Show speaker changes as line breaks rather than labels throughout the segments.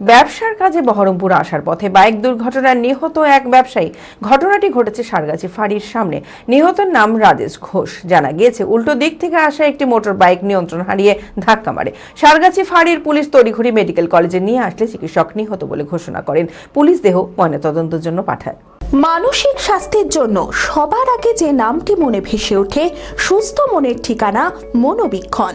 ব্যবসার কাজে বহরমপুর আসার পথে বাইক দুর্ঘটনায় নিহত এক ব্যবসায়ী। ঘটনাটি ঘটেছে সারগাছি ফাঁড়ির সামনে। নিহতের নাম রাজেশ ঘোষ। জানা গিয়েছে, উল্টো দিক থেকে আসা একটি মোটর বাইক নিয়ন্ত্রণ হারিয়ে ধাক্কা মারে। সারগাছি ফাঁড়ির পুলিশ তড়িঘড়ি মেডিকেল কলেজে নিয়ে আসলে চিকিৎসক নিহত বলে ঘোষণা করেন। পুলিশ দেহ ময়নাতদন্তের জন্য পাঠায়।
মানসিক স্বাস্থ্যের জন্য সবার আগে যে নামটি মনে ভেসে ওঠে, সুস্থ মনের ঠিকানা মনোবীক্ষণ।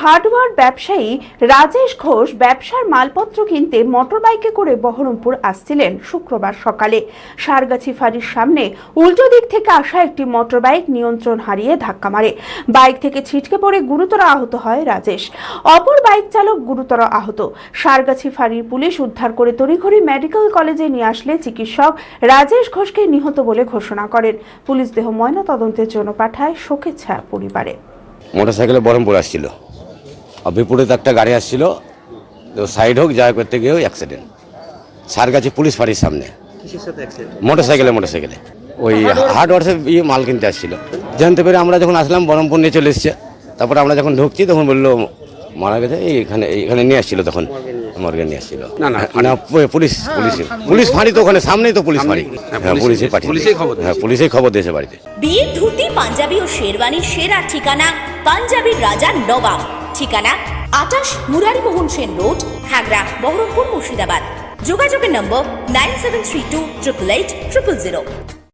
হার্ডওয়্যার ব্যবসায়ী রাজেশ ঘোষ ব্যবসার মালপত্র কিনতে মোটরবাইকে করে বহরমপুর আসছিলেন শুক্রবার সকালে। সারগাছি ফাঁড়ির সামনে উল্টো দিক থেকে আসা একটি মোটরবাইক নিয়ন্ত্রণ হারিয়ে ধাক্কা মারে। বাইক থেকে ছিটকে পড়ে গুরুতর আহত হয় রাজেশ। অপর বাইক চালক গুরুতর আহত। সারগাছি ফাঁড়ির পুলিশ উদ্ধার করে তড়িঘড়ি মেডিকেল কলেজে নিয়ে আসলে চিকিৎসক রাজেশ ঘোষকে নিহত বলে ঘোষণা করেন। পুলিশ দেহ ময়না তদন্তের জন্য পাঠায় শোকের ছায়া পরিবারে।
মোটর সাইকেলে বহরমপুর আসছিল। বিপরীতে একটা গাড়ি আসছিল তো সাইড হোক যা করতে গিয়েও অ্যাক্সিডেন্ট সারগাছি পুলিশ ফাঁড়ির সামনে। মোটর সাইকেলে মোটর সাইকেলে ওই হার্ডওয়ার্সে ইয়ে মাল কিনতে আসছিল। জানতে পেরে আমরা যখন আসলাম বহরমপুর নিয়ে চলে এসছে। তারপরে আমরা যখন ঢুকছি তখন বলল মারা গেছে এইখানে এইখানে নিয়ে আসছিল তখন। মর্গে নিয়ে আসছিল।
না, না,
না পু- পুলিশ পুলিশ পুলিশ ফাঁড়ি তো ওখানে সামনেই তো পুলিশ ফাঁড়ি হ্যাঁ পুলিশে পাঠিয়ে
পুলিশেই খবর
হ্যাঁ পুলিশেই খবর দিয়েছে বাড়িতে।
বিয়ের ধুতি পাঞ্জাবি ও শেরওয়ানির সেরা ঠিকানা পাঞ্জাবির রাজা নবাব। ঠিকানা আটাশ মুরারিমোহন সেন রোড, হাগড়া, বহরমপুর মুর্শিদাবাদ। যোগাযোগের নম্বর nine seven three two triple eight triple zero.